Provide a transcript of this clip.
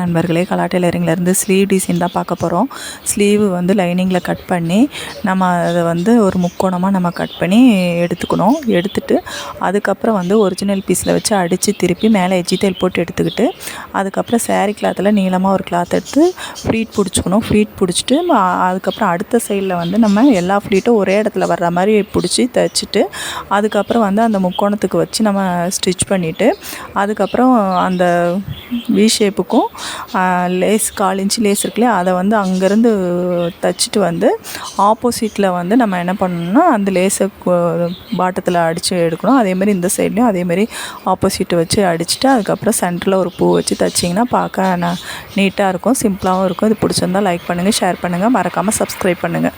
நண்பர்களே கலாட்டை டெய்லரிங்லேருந்து sleeve design தான் பார்க்க போகிறோம் ஸ்லீவ் வந்து லைனிங்கில் கட் பண்ணி நம்ம அதை வந்து ஒரு முக்கோணமாக நம்ம கட் பண்ணி எடுத்துக்கணும். எடுத்துட்டு அதுக்கப்புறம் வந்து ஒரிஜினல் பீஸில் வச்சு அடித்து திருப்பி மேலே எஜிடைல் போட்டு எடுத்துக்கிட்டு அதுக்கப்புறம் சேரீ கிளாத்தில் நீளமாக ஒரு கிளாத் எடுத்து ஃப்ளீட் பிடிச்சிக்கணும். ஃப்ளீட் பிடிச்சிட்டு அதுக்கப்புறம் அடுத்த சைடில் வந்து நம்ம எல்லா ஃப்ளீட்டும் ஒரே இடத்துல வர்ற மாதிரி பிடிச்சி தைச்சிட்டு அதுக்கப்புறம் வந்து அந்த முக்கோணத்துக்கு வச்சு நம்ம ஸ்டிச் பண்ணிவிட்டு அதுக்கப்புறம் அந்த வி ஷேப்புக்கும் லேஸ் கால் இன்ச்சு லேஸ் இருக்குல்லையா அதை வந்து அங்கேருந்து தைச்சிட்டு வந்து ஆப்போசிட்டில் வந்து நம்ம என்ன பண்ணணும்னா அந்த லேஸை பாட்டத்தில் அடித்து எடுக்கணும். அதேமாரி இந்த சைட்லேயும் அதேமாரி ஆப்போசிட் வச்சு அடிச்சுட்டு அதுக்கப்புறம் சென்டரில் ஒரு பூ வச்சு தைச்சிங்கன்னா பார்க்க நீட்டாக இருக்கும் சிம்பிளாகவும் இருக்கும். இது பிடிச்சிருந்தா லைக் பண்ணுங்கள் ஷேர் பண்ணுங்கள் மறக்காமல் சப்ஸ்கிரைப் பண்ணுங்கள்